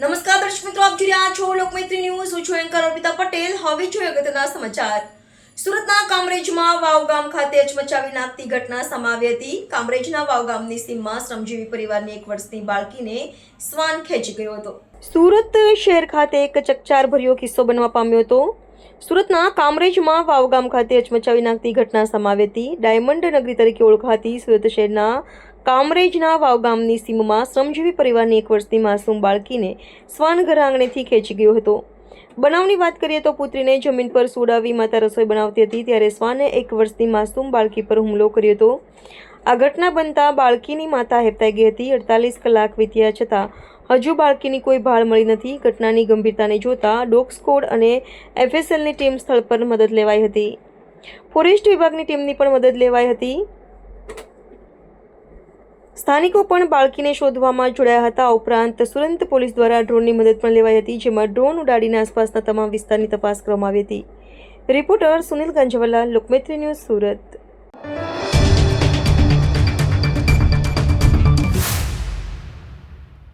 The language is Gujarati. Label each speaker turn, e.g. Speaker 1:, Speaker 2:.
Speaker 1: નમસ્કાર દર્શક મિત્રો, આપ જોઈ રહ્યા છો લોકમૈત્રી ન્યૂઝ. હું છું એન્કર અર્પિતા પટેલ. હવે જોઈએ અગત્યના સમાચાર. સુરતના કામરેજમાં વાવ ગામ ખાતે અચમચાવી નાખતી ઘટના સમાવી હતી. કામરેજના વાવ ગામની સીમમાં શ્રમજીવી પરિવારની એક વર્ષની બાળકીને શ્વાન ખેંચી ગયો હતો. સુરત શહેર ખાતે એક ચકચાર ભર્યો કિસ્સો બનવા પામ્યો હતો. સુરતના કામરેજમાં વાવગામ ખાતે અચમચાવી નાખતી ઘટના સમાવેતી ડાયમંડ નગરી તરીકે ઓળખાતી સુરત શહેરના કામરેજના વાવગામની સીમમાં શ્રમજીવી પરિવારની એક વર્ષની માસૂમ બાળકીને શ્વાન ઘર આંગણેથી ખેંચી ગયો હતો. બનાવની વાત કરીએ તો પુત્રીને જમીન પર સુડાવી માતા રસોઈ બનાવતી હતી, ત્યારે શ્વાને એક વર્ષની માસૂમ બાળકી પર હુમલો કર્યો હતો. આ ઘટના બનતા બાળકીની માતા હેપતાઈ ગઈ હતી. અડતાલીસ કલાક વીત્યા છતાં હજુ બાળકીની કોઈ ભાળ મળી નથી. ઘટનાની ગંભીરતાને જોતા ડોગ સ્કોડ અને એફએસએલની ટીમ સ્થળ પર મદદ લેવાઈ હતી. ફોરેસ્ટ વિભાગની ટીમની પણ મદદ લેવાઈ હતી. સ્થાનિકો પણ બાળકીને શોધવામાં જોડાયા હતા. ઉપરાંત સુરંત પોલીસ દ્વારા ડ્રોનની મદદ પણ લેવાઈ હતી, જેમાં ડ્રોન ઉડાડીને આસપાસના તમામ વિસ્તારની તપાસ કરવામાં આવી હતી. Reporter Sunil Ganjwala, Lokmaitri news Surat.